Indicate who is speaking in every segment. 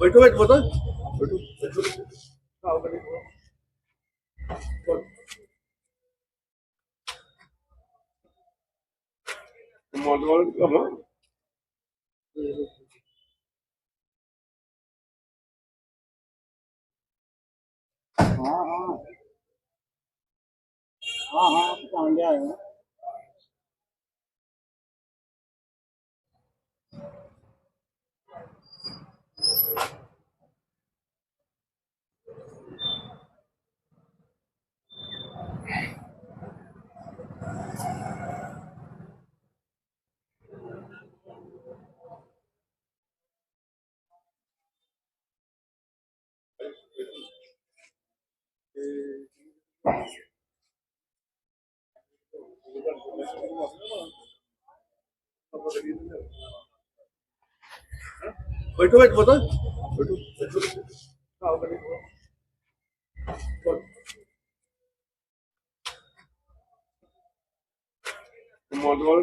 Speaker 1: ਬੈਠੋ ਬੈਠੋ ਪਤਾ ਬੈਠੋ ਬੈਠੋ ਆਓ ਕਰੀ ਮੋਦਵਾਲ ਕਮਾ
Speaker 2: हाँ हाँ। ਹਾਂ ਹਾਂ ਪਛਾਣ ਲਿਆ ਹੈ
Speaker 1: Thank you. ਪਤਾ ਬੈਠੋ ਬੈਠੋ ਆਓ ਕਰੀ ਮੋਦਵਾਲ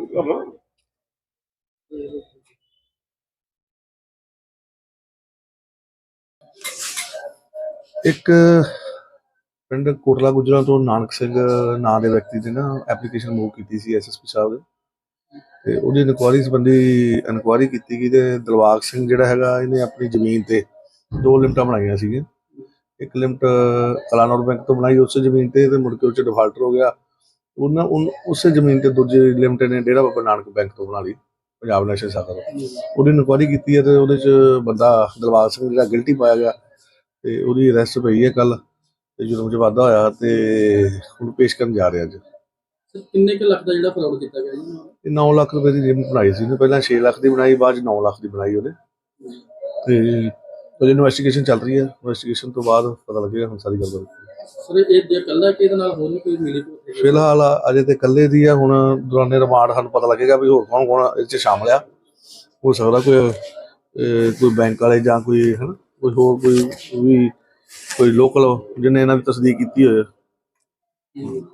Speaker 3: ਇੱਕ ਪਿੰਡ ਕੋਟਲਾ ਗੁਜਰਾਂ ਤੋਂ ਨਾਨਕ ਸਿੰਘ ਨਾਂ ਦੇ ਵਿਅਕਤੀ ਨੇ ਨਾ ਐਪਲੀਕੇਸ਼ਨ ਮੂਵ ਕੀਤੀ ਸੀ ਐਸਐਸਪੀ ਸਾਹਿਬ ਦੇ। ਤੇ ਉਹਦੀ ਇਨਕੁਆਇਰੀ ਸੰਬੰਧੀ ਇਨਕੁਆਇਰੀ ਕੀਤੀ ਗਈ ਤੇ ਦਿਲਬਾਗ ਸਿੰਘ ਜਿਹੜਾ ਹੈਗਾ, ਇਹਨੇ ਆਪਣੀ ਜ਼ਮੀਨ ਤੇ ਦੋ ਲਿਮਟਾਂ ਬਣਾਈਆਂ ਸੀਗੀਆਂ। ਇੱਕ ਲਿਮਟ ਕਲਾਨੌਰ ਬੈਂਕ ਤੋਂ ਬਣਾਈ, ਉਸੇ ਜ਼ਮੀਨ ਤੇ ਤੇ ਮੁੜ ਕੇ ਉਹ 'ਚ ਡਿਫਾਲਟਰ ਹੋ ਗਿਆ। ਉਹਨਾਂ ਉਸੇ ਜ਼ਮੀਨ ਤੇ ਦੂਜੀ ਲਿਮਟ ਨੇ ਡੇਰਾ ਬਾਬਾ ਨਾਨਕ ਬੈਂਕ ਤੋਂ ਬਣਾ ਲਈ, ਪੰਜਾਬ ਨੈਸ਼ਨਲ ਸ਼ਾਖਾ ਤੋਂ। ਉਹਦੀ ਇਨਕੁਆਇਰੀ ਕੀਤੀ ਹੈ ਤੇ ਉਹਦੇ 'ਚ ਬੰਦਾ ਦਿਲਬਾਗ ਸਿੰਘ ਜਿਹੜਾ ਗਿਲਟੀ ਪਾਇਆ ਗਿਆ, ਤੇ ਉਹਦੀ ਅਰੈਸਟ ਪਈ ਹੈ ਕੱਲ ਤੇ ਜੁਰਮ 'ਚ ਵਾਧਾ ਹੋਇਆ ਤੇ ਹੁਣ ਪੇਸ਼ ਕਰਨ ਜਾ ਰਹੇ ਅੱਜ।
Speaker 4: ਸਰ ਕਿੰਨੇ ਕੁ ਲੱਖ ਦਾ ਜਿਹੜਾ ਫਰਾਡ ਕੀਤਾ ਗਿਆ ਜੀ?
Speaker 3: ਇਹ 9 ਲੱਖ ਰੁਪਏ ਦੀ ਲਿਮਟ ਬਣਾਈ ਸੀ ਉਹਨੇ। ਪਹਿਲਾਂ 6 ਲੱਖ ਦੀ ਬਣਾਈ ਬਾਅਦ 'ਚ 9 ਲੱਖ ਦੀ ਬਣਾਈ ਉਹਨੇ। ਤੇ ਉਹਦੀ ਇਨਵੈਸਟੀਗੇਸ਼ਨ ਚੱਲ ਰਹੀ ਹੈ। ਇਨਵੈਸਟੀਗੇਸ਼ਨ ਤੋਂ ਬਾਅਦ ਪਤਾ ਲੱਗੇਗਾ ਹੁਣ ਸਾਰੀ ਗੱਲ ਬਾਰੇ।
Speaker 4: ਸਰ ਇਹ ਜੇ ਕੱਲਾ ਕਿ ਇਹਦੇ ਨਾਲ ਹੋਰ ਨਹੀਂ ਕੋਈ ਮਿਲੇ
Speaker 3: ਫਿਲਹਾਲ ਅਜੇ ਤੇ ਇਕੱਲੇ ਦੀ ਆ। ਹੁਣ ਦੌਰਾਨੇ ਰਿਮਾਂਡ ਸਾਨੂੰ ਪਤਾ ਲੱਗੇਗਾ ਵੀ ਹੋਰ ਕੌਣ ਕੌਣ ਇਹ 'ਚ ਸ਼ਾਮਲ ਆ। ਹੋ ਸਕਦਾ ਕੋਈ ਕੋਈ ਬੈਂਕ ਵਾਲੇ ਜਾਂ ਕੋਈ ਹਨ? ਕੋਈ ਹੋਰ ਕੋਈ ਵੀ ਕੋਈ ਲੋਕਲ ਜਿਹਨੇ ਇਹਨਾਂ ਦੀ ਤਸਦੀਕ ਕੀਤੀ ਹੋਏ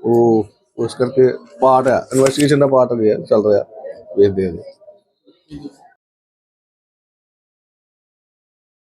Speaker 3: ਉਹ ਉਸ ਕਰਕੇ ਪਾਰਟ ਹੈ। ਇਨਵੈਸਟੀਗੇਸ਼ਨ ਦਾ ਪਾਰਟ ਹੈ ਚੱਲ ਰਿਹਾ। ਵੇਖਦੇ ਹਾਂ